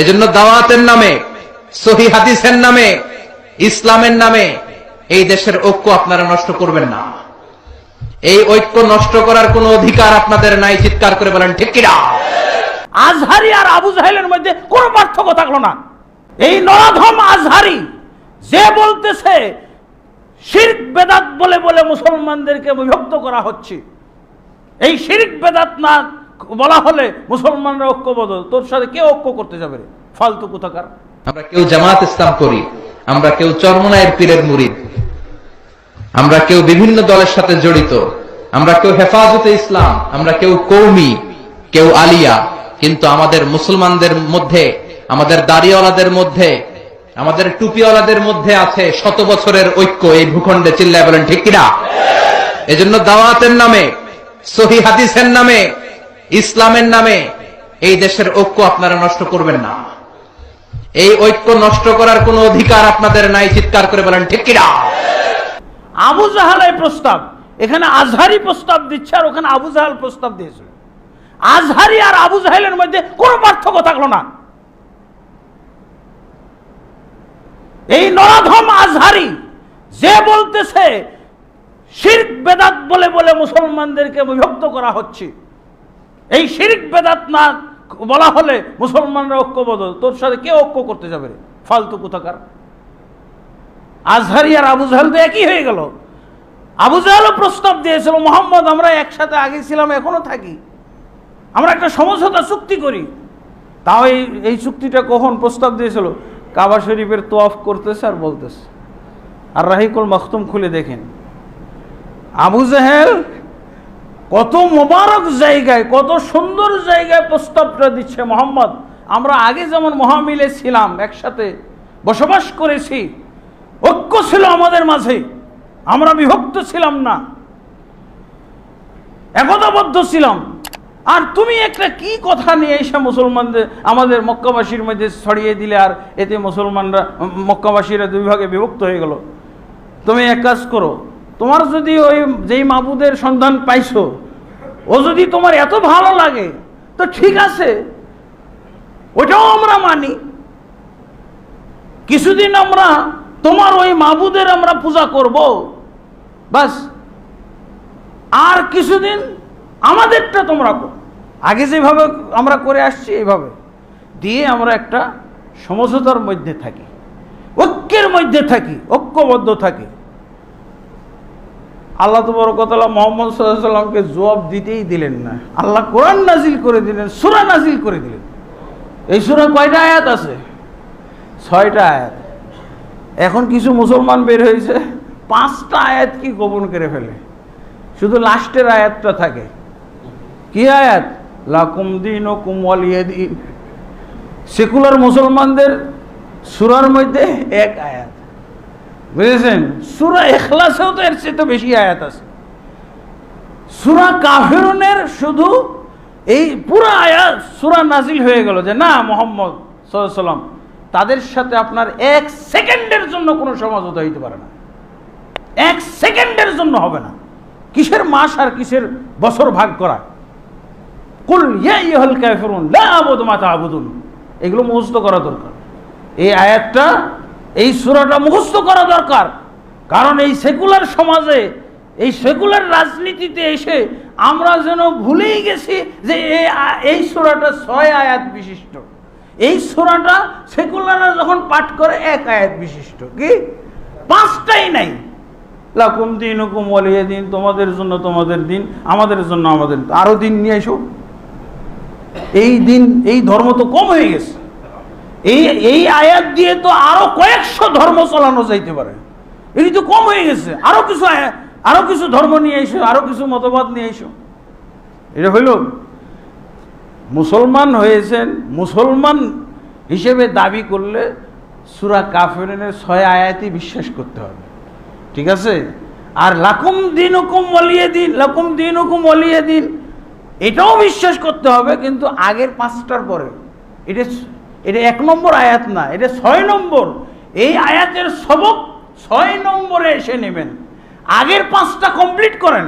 এজন্য দাওয়াতের নামে, সহি হাদিসের নামে, ইসলামের নামে এই দেশের ঐক্য আপনারা নষ্ট করবেন না। এই ঐক্য নষ্ট করার কোন অধিকার আপনাদের নাই, চিৎকার করে বলেন, ঠিক কিনা? আজহারি আর আবু জাহেলের মধ্যে কোনো পার্থক্য থাকল না। এই নরাধম আজহারি যে বলতেছে, শিরক বেদাত বলে বলে মুসলমানদেরকে বিভক্ত করা হচ্ছে। এই শিরক বেদাত না বলা হলে মুসলমানরা ঐক্যবদ্ধ। তোর সাথে কে ঐক্য করতে যাবে ফালতু কোথাকার? আমরা কেউ জামাত ইসলাম করি, আমরা কেউ চরমনায়ের পীরের মুরিদ, আমরা কেউ বিভিন্ন দলের সাথে জড়িত, আমরা কেউ হেফাজতে ইসলাম, আমরা কেউ কৌমি, কেউ আলিয়া, কিন্তু আমাদের মুসলমানদের মধ্যে, আমাদের দাড়িওয়ালাদের মধ্যে, আমাদের টুপিওয়ালাদের মধ্যে আছে শত বছরের ঐক্য এই ভূখণ্ডে চিল্লায় বলেন, ঠিক কিনা? এজন্য দাওয়াতের নামে, সহি হাদিসের নামে ইসলামের নামে এই দেশের ঐক্য আপনারা নষ্ট করবেন না। এই ঐক্য নষ্ট করার কোনো অধিকার আপনাদের নাই, চিৎকার করে বলেন, ঠিক কিনা? আবু জাহালাই প্রস্তাব, এখানে আজহারি প্রস্তাব দিচ্ছে আর ওখানে আবু জাহাল প্রস্তাব দিয়েছিল আজহারি আর আবু জাহেলের মধ্যে কোনো পার্থক্য থাকল না। এই নরাধম আজহারি যে বলতেছে, শিরক বেদাত বলে বলে মুসলমানদেরকে বিভক্ত করা হচ্ছে। এই শিরক বেদাত না বলা হলে মুসলমানরা ঐক্যবদ্ধ, তোর সাথে কে ঐক্য করতে যাবে রে? ফালতু কোথাকার? আজহারি আর আবু জাহেল তো একই হয়ে গেল। আবু জাহেলও প্রস্তাব দিয়েছিল, মোহাম্মদ, আমরা একসাথে আগে ছিলাম, এখনও থাকি। আমরা একটা সমঝোতা চুক্তি করি। তাও এই এই চুক্তিটা কখন প্রস্তাব দিয়েছিল? কাবা শরীফের তোয়াফ করতেছে আর বলতেছে। আর রাহিকুল মখতুম খুলে দেখেন। আবু জাহেল কত মোবারক জায়গায়, কত সুন্দর জায়গায় প্রস্তাবটা দিচ্ছে মোহাম্মদ। আমরা আগে যেমন মহামিলে ছিলাম, একসাথে বসবাস করেছি, ঐক্য ছিল আমাদের মাঝে। আমরা বিভক্ত ছিলাম না। একতাবদ্ধ ছিলাম। আর তুমি একটা কি কথা নিয়ে এসে মুসলমানদের, আমাদের মক্কাবাসীর মধ্যে ছড়িয়ে দিলে আর এতে মুসলমানরা, মক্কাবাসীরা দুই ভাগে বিভক্ত হয়ে গেল? তুমি এক কাজ করো তোমার যদি ওই যেই মাবুদের সন্ধান পাইছো, ও যদি তোমার এত ভালো লাগে, তো ঠিক আছে ওটাও আমরা মানি। কিছুদিন আমরা তোমার ওই মাবুদের আমরা পূজা করব, বাস। আর কিছুদিন আমাদেরটা তোমরা করো। আগে যেভাবে আমরা করে আসছি, এইভাবে। দিয়ে আমরা একটা সমঝোতার মধ্যে থাকি, ঐক্যের মধ্যে থাকি, ঐক্যবদ্ধ থাকি। আল্লাহ তো বড় কথা মোহাম্মদ সাল্লামকে জবাব দিতেই দিলেন না। আল্লাহ কোরআন নাজিল করে দিলেন, সুরা নাজিল করে দিলেন। এই সুরা কয়টা আয়াত আছে? ছয়টা আয়াত। এখন কিছু মুসলমান বের হয়েছে, পাঁচটা আয়াত কি গোপন করে ফেলে? শুধু লাস্টের আয়াতটা থাকে। কি আয়াত? লাকুম দিন ও কুমলিয়ে দিন সেকুলার মুসলমানদের সুরার মধ্যে এক আয়াত। বুঝেছেন? সুরা এখলাসেও তো এর চেয়ে তো বেশি আয়াত আছে। সুরা কাফেরনের শুধু এই পুরো আয়াত সুরা নাজিল হয়ে গেল যে, না, মোহাম্মদ সাল্লাম তাদের সাথে আপনার এক সেকেন্ডের জন্য কোনো সমঝোতা হইতে পারে না। এক সেকেন্ডের জন্য হবে না। কিসের মাস আর কিসের বছর ভাগ করা? কুল ইয়াইহাল কাফিরুন, লা আবুদু মা তা'বুদুন। এগুলো মুখস্থ করা দরকার। এই আয়াতটা এই সূরাটা মুখস্থ করা দরকার। কারণ এই সেকুলার সমাজে, এই সেকুলার রাজনীতিতে এসে আমরা যেন ভুলেই গেছি যে এই সূরাটা ছয় আয়াত বিশিষ্ট। এই সূরাটা সেকুলাররা যখন পাঠ করে এক আয়াত বিশিষ্ট। কি? পাঁচটাই নাই। লাকুম দিন হুকুম ওয়ালিয়া দিন, তোমাদের জন্য তোমাদের দিন, আমাদের জন্য আমাদের দিন। আরও দিন নিয়ে এসো। এই দিন, এই ধর্ম তো কম হয়ে গেছে। এই এই আয়াত দিয়ে তো আরও কয়েকশো ধর্ম চালানো যাইতে পারে। এটি তো কম হয়ে গেছে। আরও কিছু আরও কিছু ধর্ম নিয়ে এসো, আরও কিছু মতবাদ নিয়ে এসো। এটা হইল, মুসলমান হয়েছেন, মুসলমান হিসেবে দাবি করলে সুরা কাফেরের ছয় আয়াতই বিশ্বাস করতে হবে। ঠিক আছে? আর লাকুম দিন হুকুম অলিয়ে দিন লাকুম দিন হুকুম অলিয়ে দিন এটাও বিশ্বাস করতে হবে, কিন্তু আগের পাঁচটার পরে। এটা এটা এক নম্বর আয়াত না, এটা ছয় নম্বর। এই আয়াতের সবক ছয় নম্বরে এসে নেবেন। আগের পাঁচটা কমপ্লিট করেন।